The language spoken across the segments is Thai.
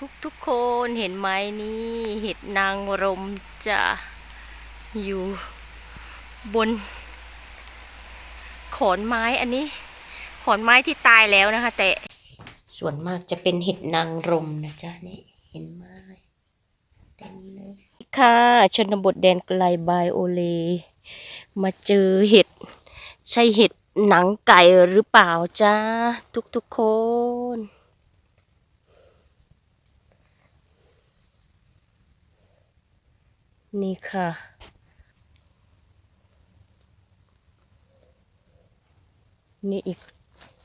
ทุกทุกๆคนเห็นไหมนี่เห็ดนางรมจะอยู่บน ขอนไม้อันนี้ ขอนไม้ที่ตายแล้วนะคะ แต่ส่วนมากจะเป็นเห็ดนางรมนะจ๊ะนี่เห็นไหมเต็มเลยค่ะ ชนบทแดนไกลบายโอเล มาเจอเห็ด ใช่เห็ดหนังไก่หรือเปล่าจ้าทุกๆคน นี่ค่ะ นี่อีก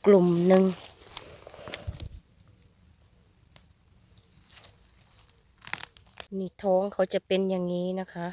กลุ่มหนึ่งนี่ท้องเขาจะเป็นอย่างนี้นะคะ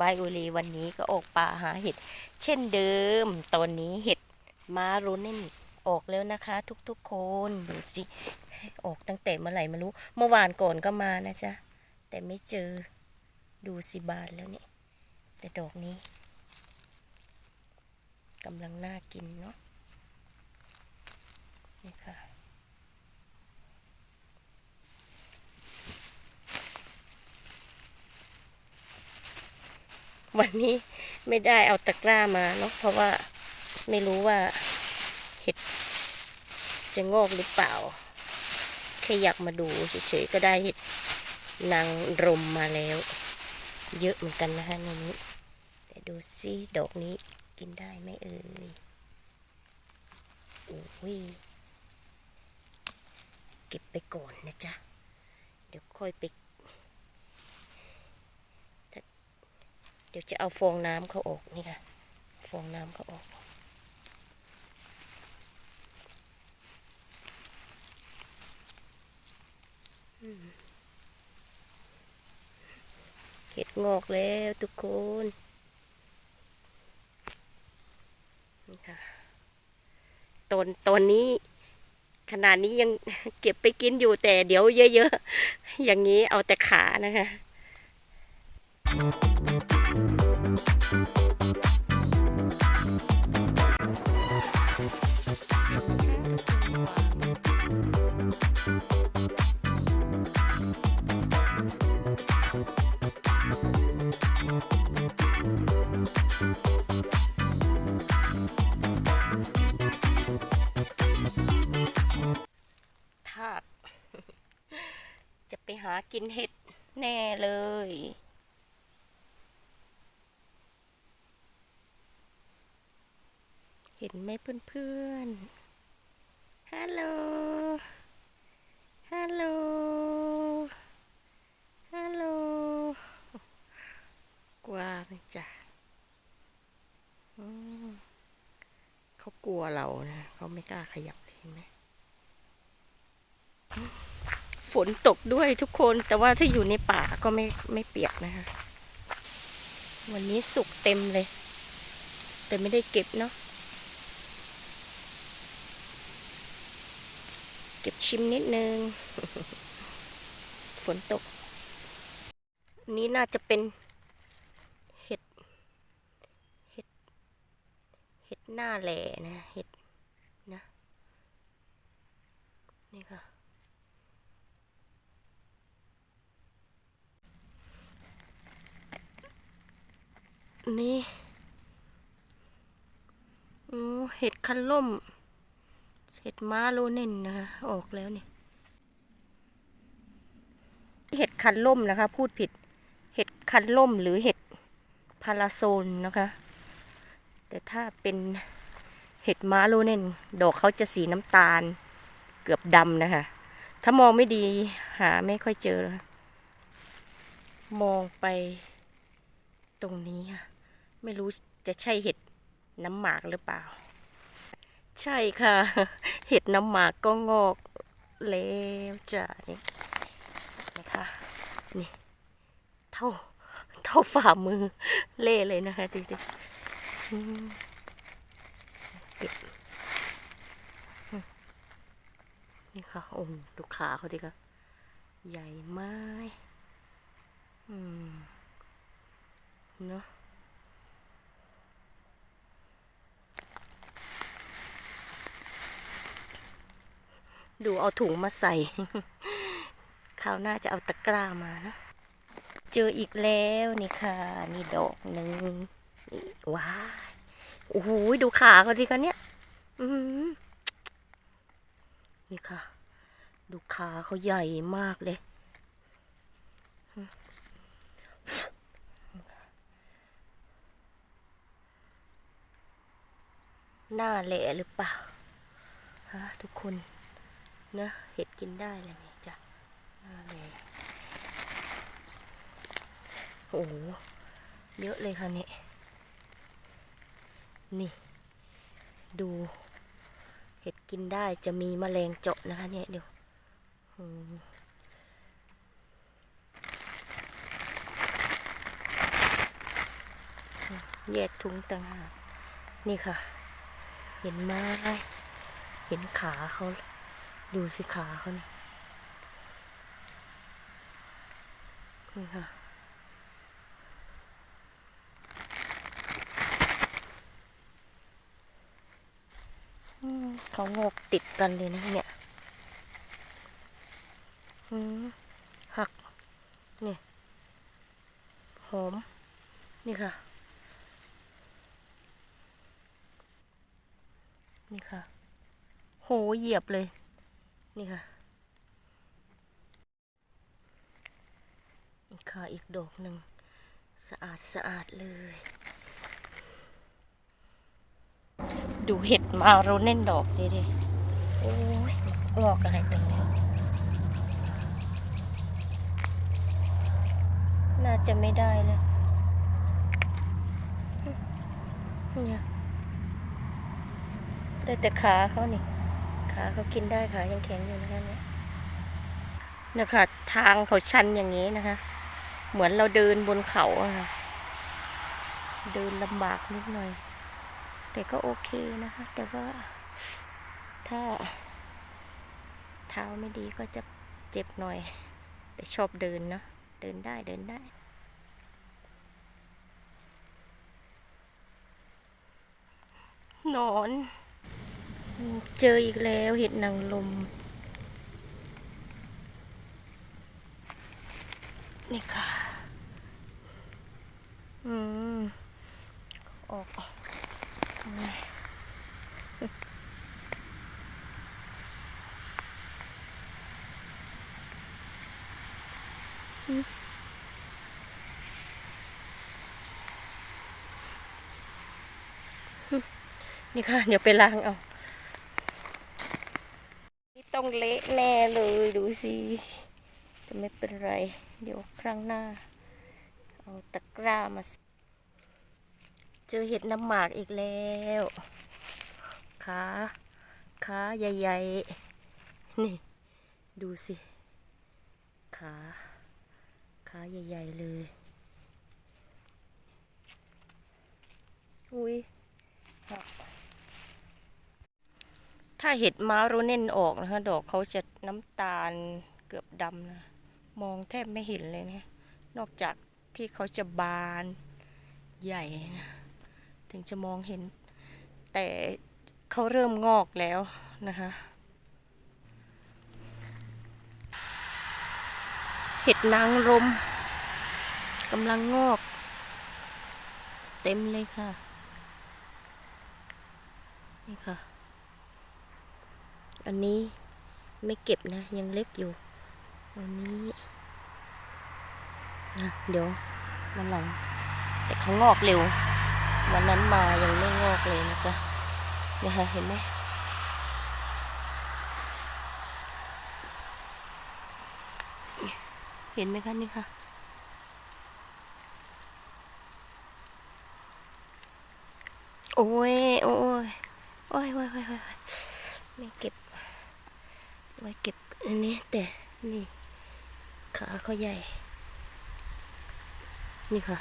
บายโอเลวันนี้ก็ออกป่าหาเห็ด เช่นเดิม ตอนนี้เห็ดมารุนนี่ออกแล้วนะคะ ทุกๆคนดูสิออกตั้งแต่เมื่อไหร่ไม่รู้ เมื่อวานก่อนก็มานะจ๊ะ แต่ไม่เจอดูสิบานแล้วนี่ แต่ดอกนี้กำลังน่ากินเนาะนี่ค่ะ วันนี้ไม่ได้เอาตะกร้ามาเนาะเพราะว่าไม่รู้ว่าเห็ดจะงอกหรือเปล่าแค่อยากมาดูเฉยๆก็ได้เห็ดนางรมมาแล้ว เยอะเหมือนกันนะคะในนี้แต่ดูซิดอกนี้กินได้ไหมเอ่ยโอ้ยเก็บไปก่อนนะจ๊ะ เดี๋ยวค่อยไป เดี๋ยวจะเอาฟองน้ำเขาออกนี่ค่ะ ฟองน้ำเขาออก เห็ดงอกแล้วทุกคนนี่ค่ะตอนตอนนี้ขนาดนี้ยังเก็บไปกินอยู่แต่เดี๋ยวเยอะๆ อย่างนี้เอาแต่ขานะคะากินเห็ดแน่เลย เห็นไหมเพื่อนๆ ฮัลโหล ฮัลโหล ฮัลโหล กวางจ้ะเขากลัวเรานะ เขาไม่กล้าขยับเลยเห็นไหม ฝนตกด้วยทุกคน แต่ว่าถ้าอยู่ในป่าก็ไม่ไม่เปียกนะคะ วันนี้สุกเต็มเลย แต่ไม่ได้เก็บเนาะ เก็บชิมนิดนึง ฝนตก นี้น่าจะเป็นเห็ด เห็ด เห็ดหน้าแหล่นะ เห็ดนะ นี่ค่ะ นี่โอ้เห็ดคันล่ม เห็ดม้าโลเน่นนะคะออกแล้วเนี่ย เห็ดคันล่มนะคะ พูดผิด เห็ดคันล่มหรือเห็ดพาราโซนนะคะ แต่ถ้าเป็นเห็ดม้าโลเน่น ดอกเขาจะสีน้ำตาล เกือบดำนะคะ ถ้ามองไม่ดีหาไม่ค่อยเจอ มองไปตรงนี้ค่ะ ไม่รู้จะใช่เห็ดน้ำหมากหรือเปล่า ใช่ค่ะ เห็ดน้ำหมากก็งอกแล้วจ้ะนี่นะคะนี่เท่าเท่าฝ่ามือเล่เลยนะคะดิดิเก็บนี่ค่ะโอ้ดูขาเขาดิค่ะใหญ่มากอืมเนาะ ดูเอาถุงมาใส่คราวหน้าจะเอาตะกร้ามานะ เจออีกแล้วนี่ค่ะ นี่ดอกหนึ่งนี่ว้ายโอ้โหดูขาเขาดิคะเนี่ยอืนี่ค่ะ ดูขาเขาใหญ่มากเลย หน้าแหละหรือเปล่าฮะทุกคน นะเห็ดกินได้เลยเนี่ยจ้ะหน้าแหละโอ้โหเยอะเลยค่ะเนี่ยนี่ ดูเห็ดกินได้จะมีแมลงเจาะนะคะเนี่ยเดี๋ยวแยกถุงต่างหากนี่ค่ะ เห็นไหมเห็นขาเขา ดูสิขาเขานี่นี่ค่ะ เขางอกติดกันเลยนะเนี่ยหัก นี่ หอม นี่ค่ะ นี่ค่ะ โหเหยียบเลย นี่ค่ะค่ะอีกดอกหนึ่งสะอาดสะอาดเลย ดูเห็ดมาเราเน่นดอกดิดิโอ้ยงอกอะไรตรงนี้น่าจะไม่ได้เลยเนี่ยได้แต่ขาเขานี่ ขาเขากินได้ขายังแข็งอยู่นะคะเนี่ยนะคะทางเขาชันอย่างนี้นะคะ เหมือนเราเดินบนเขาอะค่ะเดินลำบากนิดหน่อย แต่ก็โอเคนะคะ แต่ว่าถ้า เท้าไม่ดีก็จะเจ็บหน่อย แต่ชอบเดินเนาะเดินได้เดินได้นอน เจออีกแล้วเห็ดนางลม นี่ค่ะ อืม ออกออกนี่นี่ค่ะ เดี๋ยวไปล้างเอา ต้องเละแน่เลยดูสิแต่ไม่เป็นไร เดี๋ยวครั้งหน้า เอาตะกร้ามา เจอเห็ดน้ำหมากอีกแล้วขาขาใหญ่ๆ นี่ ดูสิ ขาขาใหญ่ ๆ เลย อุ้ยหัก ถ้าเห็ดม้าโรเน่นออกนะคะ ดอกเขาจะน้ำตาลเกือบดำนะ มองแทบไม่เห็นเลยเนี่ยนอกจากที่เขาจะบานใหญ่นะ ถึงจะมองเห็น แต่เขาเริ่มงอกแล้วนะคะเห็ดนางรมกำลังงอก เต็มเลยค่ะ นี่ค่ะ อันนี้ไม่เก็บนะ ยังเล็กอยู่ อันนี้นะเดี๋ยวมันหลัง แต่เขางอกเร็ว วันนั้นมายังไม่งอกเลยนะคะเนี่ยค่ะเห็นไหมเห็นไหมคะนี่ค่ะ โอ้ย โอ้ย โอ้ยโอ้ยโอ้ยโอ้ยไม่เก็บ ไว้เก็บอันนี้แต่นี่ ขาเขาใหญ่ นี่ค่ะ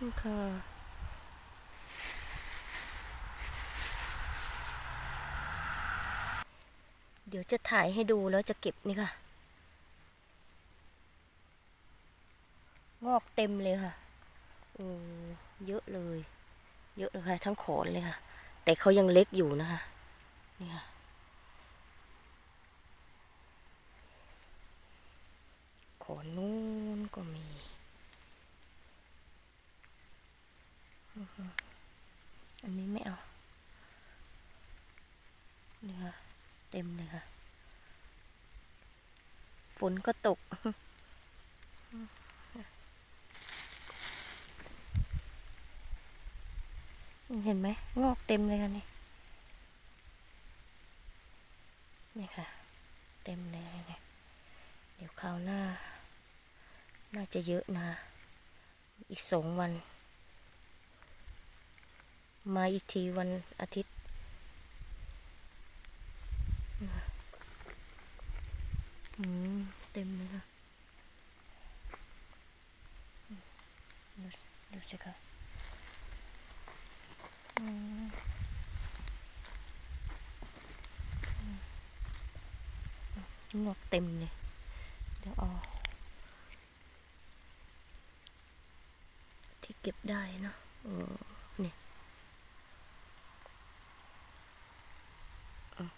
นี่ค่ะเดี๋ยวจะถ่ายให้ดูแล้วจะเก็บนี่ค่ะ งอกเต็มเลยค่ะโอ้เยอะเลย เยอะเลยค่ะ ทั้งขนเลยค่ะ แต่เขายังเล็กอยู่นะคะนี่ค่ะขนนู้นก็มีอันนี้ไม่เอานี่ค่ะ เต็มเลยค่ะ ฝนก็ตก เห็นไหมงอกเต็มเลยค่ะนี่นี่ค่ะ เต็มเลยเนี่ยเดี๋ยวคราวหน้า น่าจะเยอะนะ อีกสองวัน มาอีกทีวันอาทิตย์อืมเต็มเลยค่ะดูดูสิคะ งอกเต็มเลยเดี๋ยวเอาที่เก็บได้เนะเออนี่อืม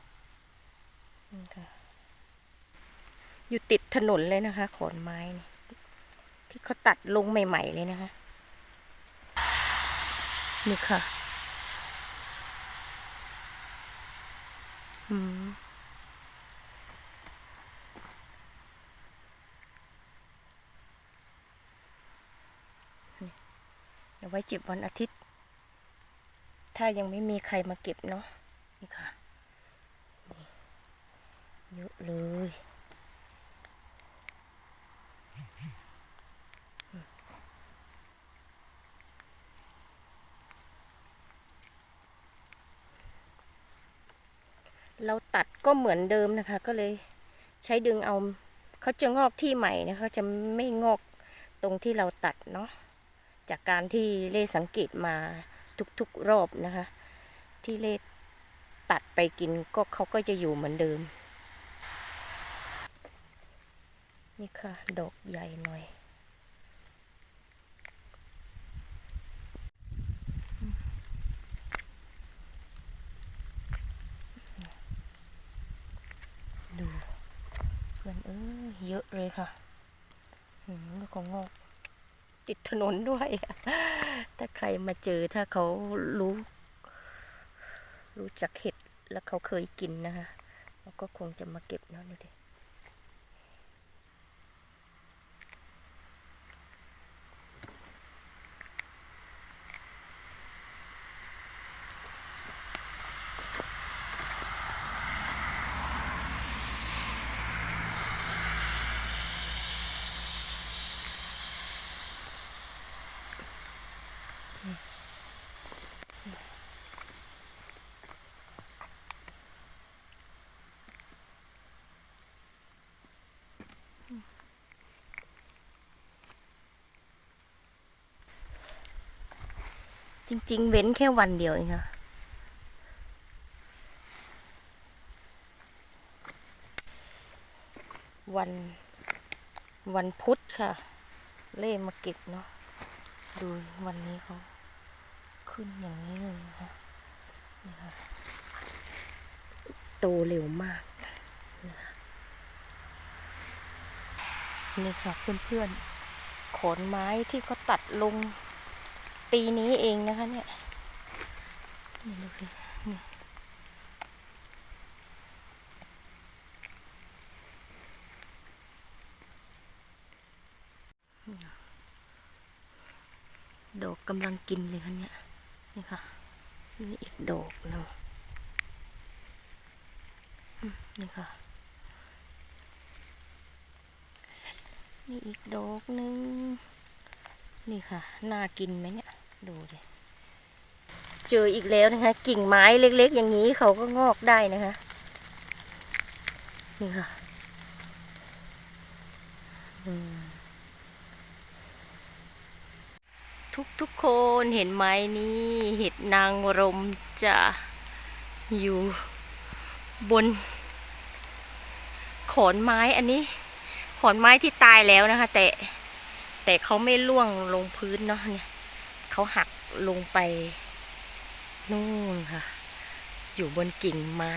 นี่ค่ะอยู่ติดถนนเลยนะคะ ขอนไม้นี่ที่เขาตัดลงใหม่ ๆ เลยนะคะ นี่ค่ะ อืม นี่ เดี๋ยวไว้เก็บวันอาทิตย์ ถ้ายังไม่มีใครมาเก็บเนาะ นี่ค่ะ เยอะเลย เราตัดก็เหมือนเดิมนะคะ ก็เลยใช้ดึงเอาเขาจะงอกที่ใหม่นะคะจะไม่งอกตรงที่เราตัดเนาะจากการที่เล่สังเกตมาทุกๆรอบนะคะ ที่เล่ตัดไปกินก็เขาก็จะอยู่เหมือนเดิม นี่ค่ะ ดอกใหญ่หน่อย ดู เยอะเลยค่ะแล้วก็งอกติดถนนด้วย ถ้าใครมาเจอถ้าเขารู้ รู้จักเห็ดแล้วเขาเคยกินนะคะเขาก็คงจะมาเก็บเนาะดูดิ จริง ๆ เว้นแค่วันเดียวเองค่ะ วัน วันพุธค่ะ เล่มาเก็บเนาะ ดูวันนี้เขาขึ้นอย่างนี้เลยนะคะนี่ค่ะโตเร็วมากนะคะนี่ค่ะเพื่อนๆขอนไม้ที่เขาตัดลง ปีนี้เองนะคะ เนี่ยนี่ดูสินี่ดอกกำลังกินเลยค่ะเนี่ยนี่ค่ะนี่อีกดอกหนึงนี่ค่ะ นี่อีกดอกหนึ่ง นี่ค่ะ น่ากินไหมเนี่ย ดูดิเจออีกแล้วนะคะ กิ่งไม้เล็ก ๆ อย่างนี้เขาก็งอกได้นะคะ นี่ค่ะทุกทุกคนเห็นไหมนี่เห็ดนางรมจะอยู่บน ขอนไม้อันนี้ ขอนไม้ที่ตายแล้วนะคะ แต่ แต่เขาไม่ล่วงลงพื้นเนาะเนี่ยเขาหักลงไปนู่นค่ะ อยู่บนกิ่งไม้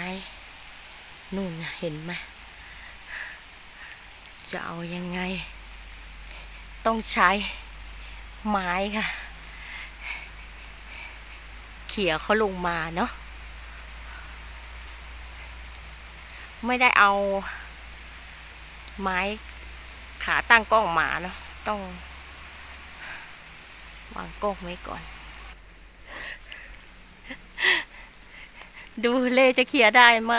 นู่นเห็นไหมจะเอายังไง ต้องใช้ไม้ค่ะ เขี่ยเขาลงมาเนาะไม่ได้เอาไม้ขาตั้งกล้องมาเนาะ ต้องวางกล้องไว้ก่อน ดูเลจะเขียได้ไหม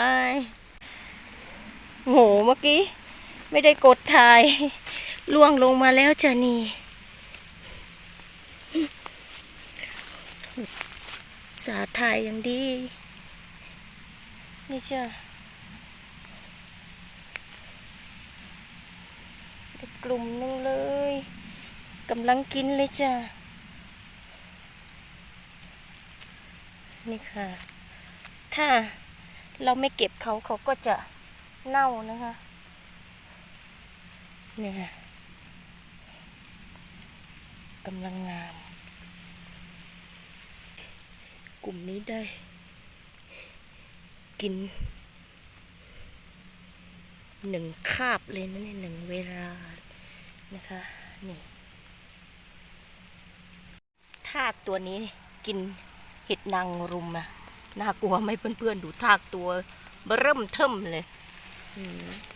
โหเมื่อกี้ ไม่ได้กดถ่ายล่วงลงมาแล้วจะนี่สาถ่ายอย่างดี นี่เจ้ะอีกกลุ่มนึงเลย กำลังกินเลยจ้ะนี่ค่ะ ถ้าเราไม่เก็บเขาเขาก็จะเน่านะคะเนี่ยค่ะกำลังงาม กลุ่มนี้ได้ กินหนึ่งคาบเลยนะเนี่ยหนึ่งเวลานะคะนี่ ทากตัวนี้กินเห็ดนางรุมอะน่ากลัวไหมเพื่อนๆ ดูทากตัวเริ่มเทิมเลย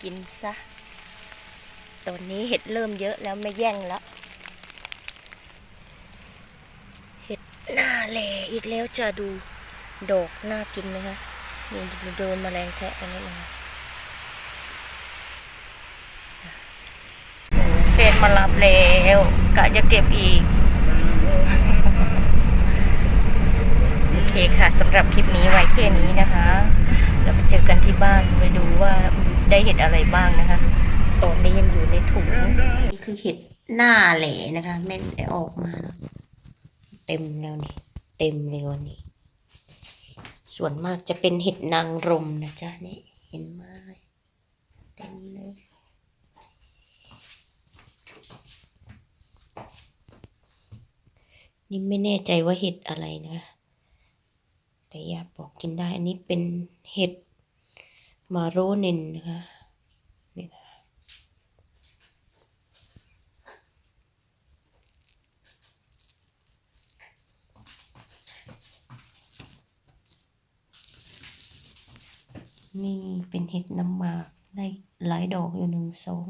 กินซะตอนนี้เห็ดเริ่มเยอะแล้วไม่แย่งแล้ว เห็ดหน้าแหล่อีกแล้วจะดูดอกน่ากินไหมคะนี่ดูโดนแมลงแทะอันนี้นะเฟนมารับแล้วกะจะเก็บอีก โอเคค่ะสำหรับคลิปนี้ไว้แค่นี้นะคะ เราไปเจอกันที่บ้านไปดูว่าได้เห็ดอะไรบ้างนะคะตอนนี้ยังอยู่ในถุงนี่คือเห็ดหน้าแหลนะคะไม่ได้ออกมาเนอะเต็มแล้วนี่เต็มเลยวันนี้ ส่วนมากจะเป็นเห็ดนางรมนะจ๊ะนี่เห็นไหมเต็มเลยนี่ไม่แน่ใจว่าเห็ดอะไรนะ ญาติบอกกินได้ อันนี้เป็นเห็ดมาโรเนนนะคะนี่นะนี่เป็นเห็ดน้ำหมาก ได้หลายดอกอยู่หนึ่งสอง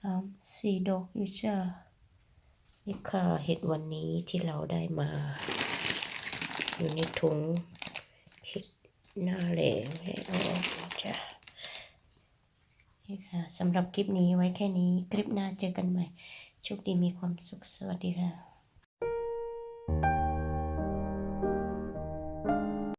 สามสี่ดอกอยู่จ้านี่ค่ะเห็ดวันนี้ที่เราได้มา อยู่ในถุงเห็ดหน้าเหลงให้เอาออกจ้ะนี่ค่ะสำหรับคลิปนี้ไว้แค่นี้ คลิปหน้าเจอกันใหม่โชคดีมีความสุขสวัสดีค่ะ